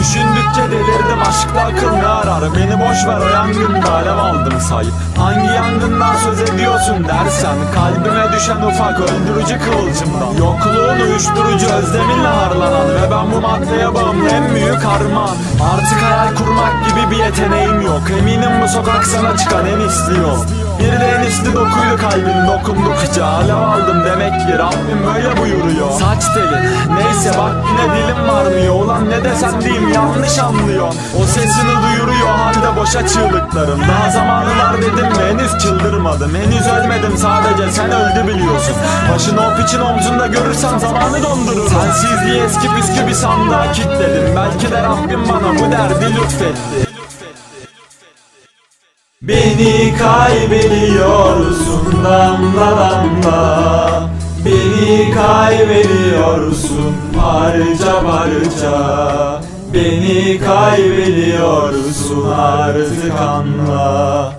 gördükçe delirdim aşkta akıl ne arar Beni boş ver o yangında alev aldım sayıp Hangi yangından söz ediyorsun dersen Kalbime düşen ufak öldürücü kıvılcımdan. Yokluğun uyuşturucu özleminle harlanan Ve ben bu maddeye bağımlı en büyük harman Artık hayal kurmak gibi bir yeteneğim yok. Eminim bu sokak sana çıkan en istiyor bir de en isli dokuydu kalbin dokundukça Alev aldım demek ki Rabbim böyle buyuruyor. Saç teli neyse bak yine dilim varmıyor Desem diyeyim yanlış anlıyor. O sesini duyuruyor halde boşa çığlıklarım. Daha zamanı var dedim mi henüz çıldırmadım. Henüz ölmedim sadece sen öldü biliyorsun. Başını o piçin omzunda görürsem zamanı dondururum. Sensizliği eski püskü bir sandığa kilitledim. Belki de Rabbim bana bu derdi lütfetti. Beni kaybediyorsun damla damla Beni kaybediyorsun parça parça Beni kaybediyorsun artık anla